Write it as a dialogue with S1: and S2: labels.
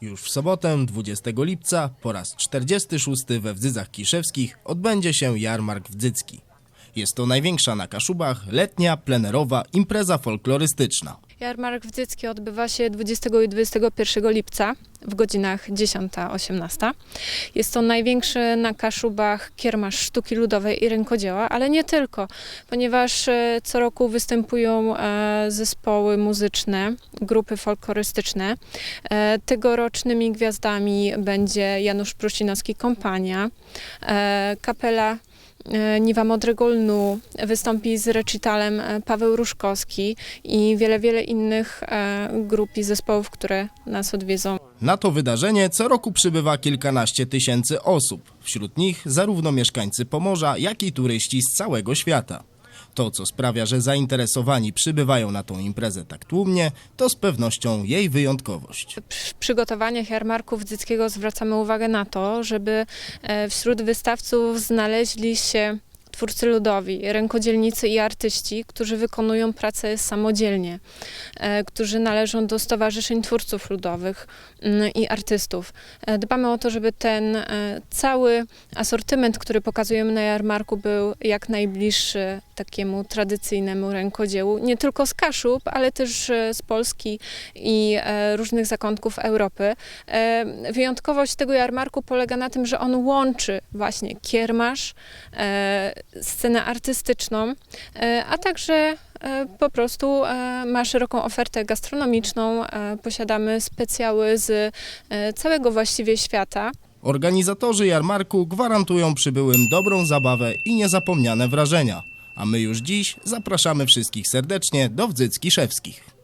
S1: Już w sobotę, 20 lipca, po raz 46 we Wdzydzach Kiszewskich odbędzie się jarmark wdzycki. Jest to największa na Kaszubach letnia, plenerowa impreza folklorystyczna.
S2: Jarmark Wdzycki odbywa się 20 i 21 lipca w godzinach 10-18. Jest to największy na Kaszubach kiermasz sztuki ludowej i rękodzieła, ale nie tylko, ponieważ e, co roku występują e, zespoły muzyczne, grupy folklorystyczne. E, Tegorocznymi gwiazdami będzie Janusz Prusinowski Kompania, kapela Niwa Modrego Lnu, wystąpi z recitalem e, Paweł Różkowski i wiele, wiele innych e, grup i zespołów, które nas odwiedzą.
S1: Na to wydarzenie co roku przybywa kilkanaście tysięcy osób. Wśród nich zarówno mieszkańcy Pomorza, jak i turyści z całego świata. To, co sprawia, że zainteresowani przybywają na tą imprezę tak tłumnie, to z pewnością jej wyjątkowość.
S2: W przygotowaniach jarmarku wdzyckiego zwracamy uwagę na to, żeby e, wśród wystawców znaleźli się twórcy ludowi, rękodzielnicy i artyści, którzy wykonują pracę samodzielnie, e, którzy należą do stowarzyszeń twórców ludowych mm, i artystów. E, Dbamy o to, żeby ten e, cały asortyment, który pokazujemy na jarmarku, był jak najbliższy takiemu tradycyjnemu rękodziełu, nie tylko z Kaszub, ale też z Polski i różnych zakątków Europy. Wyjątkowość tego jarmarku polega na tym, że on łączy właśnie kiermasz, scenę artystyczną, e, a także e, po prostu e, ma szeroką ofertę gastronomiczną. Posiadamy specjały z całego właściwie świata.
S1: Organizatorzy jarmarku gwarantują przybyłym dobrą zabawę i niezapomniane wrażenia. A my już dziś zapraszamy wszystkich serdecznie do Wdzyc Kiszewskich.